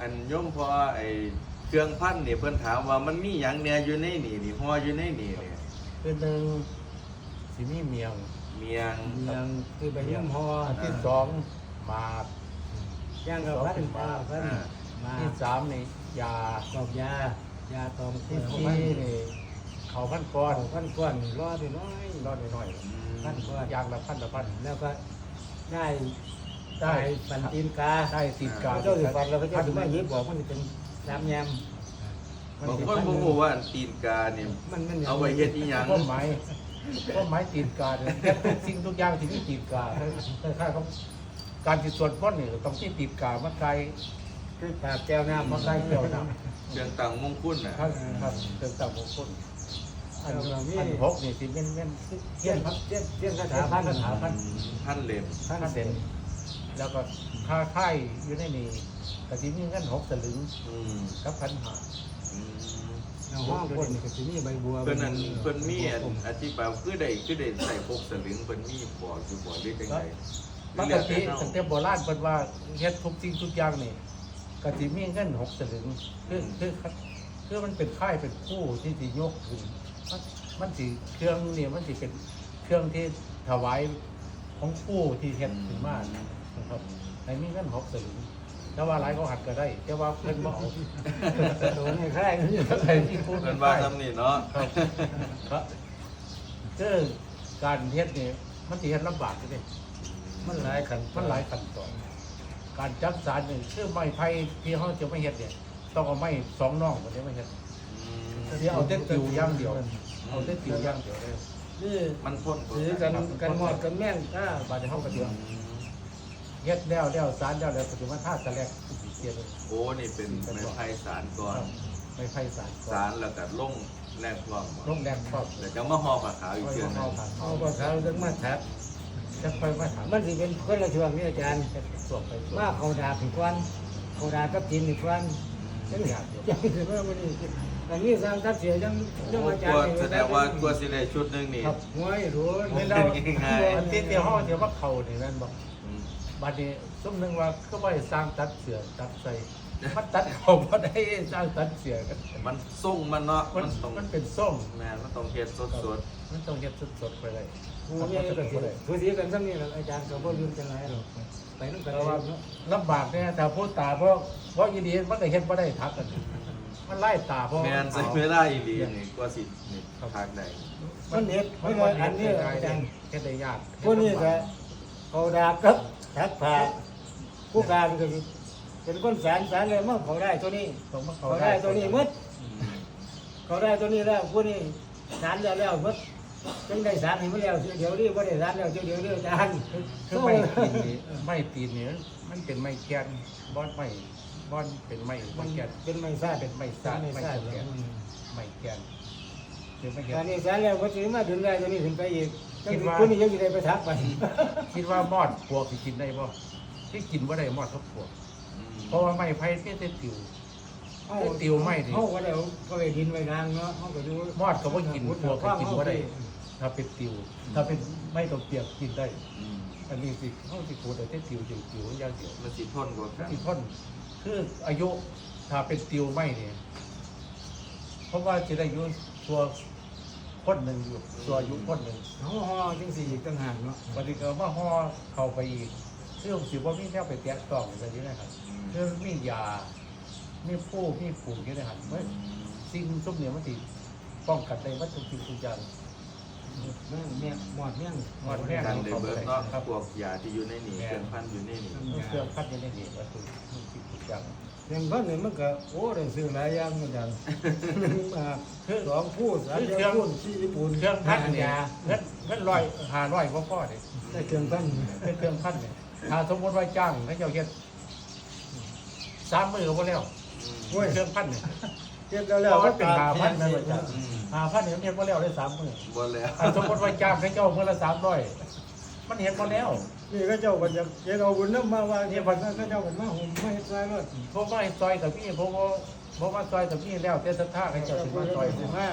อันโยมพอไอ้เครื่องพันนี่เพิ่นถามว่ามันมีหยังแหน่อยู่ในนี่นี่ห่ออยู่ในนี่นี่คือหนึ่งสิมีเมียงเมียงเมียงคือไปยุ่มหออันที่สองหมากย่างกับพันปลาพันมาที่สามนี่ยาตอบยายาตอมที่ที่สี่ที่นี่เขาพันก้อนพันก้อนรอดน้อยรอดน้อยอืมพันก้อนๆยางละพันละพันแล้วก็ได้ ได้ได้ปันตีนกาได้ติดกาเจ้าสิฟันแล้วก็เจ้าสิมาหยิบบอกมันจะเป็นน้ำยำบางคนบ่ฮู้ว่าอันตีนกานี่มันมันเอาไว้เฮ็ดอีหยังก็หมายก็หมายติดกาเนี่ยแค่ทุกสิ่งทุกอย่างที่มีติดกาถ้าเขาการจิตส่วนพ้นนี่ต้องที่ติดกามาไกลคือปากแก้วน้ำมามาไกลใส่เกี่เกี่ยยววน้น้เครื่องตังมงคลน่ะำครับครับเติมต่างมงคลอันอันหกนี่สิเป็นเป็นำเทีเทียยนนพัดเทียนเทียนคาสาถาพัพันนสาพันท่านเล่มท่านเซ็น แล้วก็ค่าค่ายอยู่ในนี่กะทิมีเงินหกสลึงอืมกับพันหาอืมเอาห้องคนนี่ก็สิมีใบบัวเพิ่นนั่นเพิ่นมีอันอธิบายคือได้คือได้ใส่พกสลึงเพิ่นมีบอกอยู่บ่หรือจังไดปกติตั้งแต่โบราณเพิ่นว่าเฮ็ดทุกสิ่งทุกอย่างนี่กะทิมีเงินหกสลึงคือคือคือมันเป็นค่ายเป็นคู่ที่สิยกขึ้นมันมันสิเครื่องนี่มันสิเป็นเครื่องที่ถวายของผู้ที่เฮ็ดขึ้นมา นะครับในมีเงินหกสลึงแต่ว่าหลายก็หัดก็ได้ แต่ว่าเพิ่นบ่เอาโดนให้ใครมันอยู่ใส่ที่พูดเพิ่นว่าทำนี่เนาะครับครับคือการเฮ็ดนี่มันสิเฮ็ดลำบากอยู่เด้ มันหลายขันมันหลายขั้นตอน การจักสารนี่คือไม้ไผ่ที่เขาจะไม่เฮ็ดเนี่ยต้องเอาไม้สองน่องคนนี้มาเฮ็ดอืมเดี๋ยวเอาแต่ติวอย่างเดียว เอาแต่ติวอย่างเดียวเลยนี่มันพ่นถือกันกันหมดกันแม่งถ้าบาดนี้เขาก็อืเดียวม เฮ็ดแล้วแล้วสารแล้วแล้วปัจจุบันท่าสแลกสิเกียร์เลยโอ้นี่เป็นไม้ไผ่สารก่อนไม้ไผ่สารสารแล้วก็ลงแลกพร้อมลงแดงครอบแล้วก็มาห่อผ้าขาวอีกเอาเทื่อหนึเอางผ่านเอาเอาก็เขาจะมาทับจะค่อยมาถามมันสิเป็นคนละช่วงนี่อาจารย์เฮ็ดสวมไปสวมาเขาดาบอีกวันเขาดาบกับจีนอีกวันจังอนี่ยากเดียวจังคือว่ามันนี่อันนี้สร้างทัพเสียจังจังโอ้อาจารกลัวย์แสดงว่ากลัวสิได้ชุดหนึงนี่ครับหวยรู้เวลาอันที่เดียวห้องเดียวว่าเขานี่แม่นบอก อืม บัดนี้ซุ่มหนึงว่าก็ไปสร้างตัดเสือตัดใส่มันตัดเขาบ่ได้สร้างตัดเสือกันมันส่งมันเนาะมันมันต้องมันเป็นส้มแม่นมันต้องเฮ็ดสดมันต้องเฮ็ดสดๆไปเลยผู้นี้ก็สิผู้สีกันซ้ำนี่แหละอาจารย์ก็บ่ลืมจังไรหรอกไปนำกันแต่ว่าเนาะลำบากเนี่ยแต่พูดตาเพราะเพราะยีดีมันก็เฮ็ดบ่ได้ทักกัน มันไล่ตาเพราะๆแม่นใส่เวลาอีหลีนี่กว่าสินี่ทางได้มันเฮ็ดมัมันนบ่ว่าอัอันนนี้นี้อาอาจาจารรย์ย์เฮ็ดได้ยากผู้นี้ก็เขาดาบกับ ทักผ้าผู้การก็สิเป็นคนสารสารเลยมาเขาได้ตัวนี้ต้องมาเขาเขาได้ตัวนี้หมดอืมเขาได้ตัวนี้แล้วผู้นี้สารแล้วแล้วหมดจังได้สารให้มันแล้วเดี๋ยวนี้บ่ได้สารแล้วเดี๋ยวนี้อาจารย์คือไม่ตีนนี่ไม่ตีนนี่มันเป็นไม้แกนบอนไม้บอนเป็นไม้มัไม้นแกนเป็นไม่ทราบเป็นไม้สาสารรไม่ไม้ทราบแกนไม้แกน คือไม่แกตอนนนี้สารแล้วบ่สิมาดึงได้ตัวนี้ขึ้นไปอีกจังคิดว่าผู้นี้ยังสิได้ไปทักไปคิดว่ามอดพวกที่กินได้บ่ที่กินบ่ได้มอดทุกพวกอืมเพราะว่าไม้ไผ่ที่ได้ติวได้ติวไม่ดิเฮาก็ได้เอาก็ไปดินไว้นางเนาะเฮาก็ดูมอดก็บ่กินพวกก็กินบ่ได้ถ้าเป็นติว ถ้าเป็นไม่ต้องเปียกกินได้อืมอันนี้สิเขาสิพูดแต่ติวติวติวอย่างเดียวมันสิทนกว่ากันอีกคนคืออายุถ้าเป็นติวไม่เนี่ยเพราะว่าจะได้อายุ ตัวคนหนึ่งอยู่ตัวอายุคนหนึ่งเฮาฮอจังสี่อีกต่างหากเนาะวันนี้ก็มาห่อเข้าไปอีกซึ่งสิว่ามีแค่ไปแตะต้องแบบนี้นะครับคือมียามีผู้มีผูกนี่นะครับเมื่อสิ่งทุกเนี่ยมันสิป้องกันได้วัตถุสิ่งทุกอย่าง แม่งแม่งหมอดแม่งหมอดแม่งกันได้เบิดเนาะพวกยาที่อยู่ในนี่เครื่องพันอยู่ในนี่เครื่องพัดอยังไงนี่วัตถุสิ่งทุกอย่างเรื่องพันนี่มันก็โอ้ได้ซื้อหลายอย่างเหมือนกันอ่าสองพูดสามเดียวพูดสี่ปูนเครื่องพัดเนี่ยเงินเงินร้อยหาร้อยก็พอเลยได้เครื่องพันเป็นเครื่องพัดเนี่ยถ้าสมมติว่าจ้างแล้เจ้าเฮ็ดสามมือก็แล้วโอ้ยเครื่องพัดเนี่ย เก็บแล้วเพแล้วราะว่าเป็นตหาพัดนะแทเลยจ้ะอืมหาพัดเนี่ยมันเฮ็ดบ่แล้วได้สามมือบ่แล้วถ้าสมมติว่าจ้างให้เจ้ามือละสามร้อยมันเห็นบ่แล้วนี่ก็เจ้าก็จะเจ้าเอาบุญน้ำมาว่าเนี่ยพันก็เจ้าก็มาห่มไม่ให้ตายรถเพราะว่าซอยกับพี่เพราะว่าเพราะว่าซอยกับพี่แล้วแต่ศรัทธาให้เจ้าสิมาซอยสิเนี่ยมา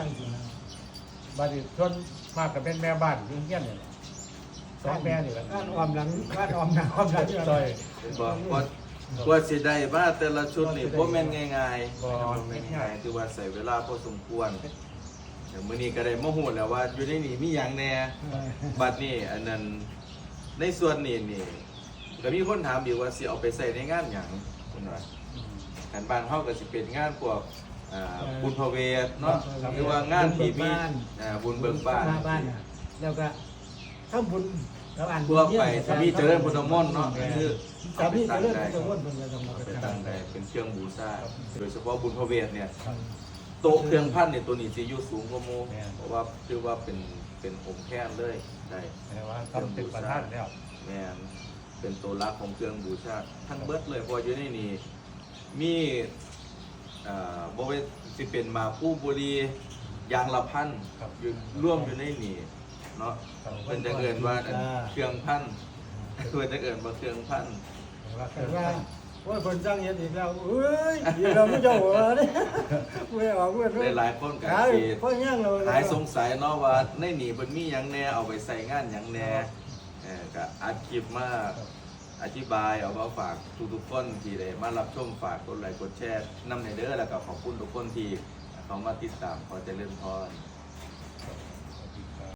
บัดนี้ชนมากกับเป็นแม่บ้านอยู่เฮียนเนี่ยสองแม่นี่แหละบ้านออมหลังบ้านออมหน้าออมหลังซอยเป็นบ่พอพ กว่าสิได้มาแต่ละชุดนี่บ่แม่นง่ายๆบ่บ่แม่นง่ายๆคือว่าใส่เวลาพอสมควรเดี๋ยวมื้อนี้ก็ได้มาฮู้แล้วว่าอยู่ในนี่มีหยังแหน่บัดนี้อันนั้นในส่วนนี้นี่ก็มีคนถามอยู่ว่าสิเอาไปใส่ในงานหยังคุณว่าขันบ้านเฮาก็สิเป็นงานพวกอ่าบุญพระเวทเนาะหรือว่างานที่มีอ่าบุญเบิกบ้านบ้านน่ะแล้วก็ทำบุญ แล้วอ่านพวกไปถ้ามีเจริญพุทธมนต์เนาะคือสาเอาไปมีเจตั้งริญได้พุทธมนต์เพิ่นก็ต้องมาเอาไปไปตั้ตั้งงได้ได้เป็นเครื่องบูชาโดยเฉพาะบุญพระเวทเนี่ยโต๊ะเครื่องพันเนี่ยตัวนี้สิอยู่สูงกว่าหมู่เพราะว่าคือว่าเป็นเป็นองค์แค่นเลยได้แต่ว่าทำเป็นประธานแล้วแมนเป็นตัวรักของเครื่องบูชาทั้งเบิดเลยเพออยู่ในนี้มีอ่าบริเวณสิเป็นหมาผู้บุรียางละพันครับอยู่ร่วมอยู่ในนี้ เนาะเป็นจะเกินว่าอันเครื่องพันเพื่อนจะเกินว่าเครื่องพันแต่ว่าว่าคนสร้างเฮ็ดอีกแล้วเอ้ยเดี๋ยวเราไม่เจ้าหัวเนี่ยไม่ออกเพื่อนหลายหลายๆคนกันหายสิเพราะยังเราหายสงสัยเนาะว่าในนี่มันมีหยังแน่เอาไปใส่งานหยังแน่เออก็อัดคลิปมาอธิบายเอามาฝากทุกๆคนที่ได้มารับชมฝากกดไลค์กดแชร์นำในเด้อแล้วก็ขอบคุณทุกคนที่เขามาติดตามขอเจริญพร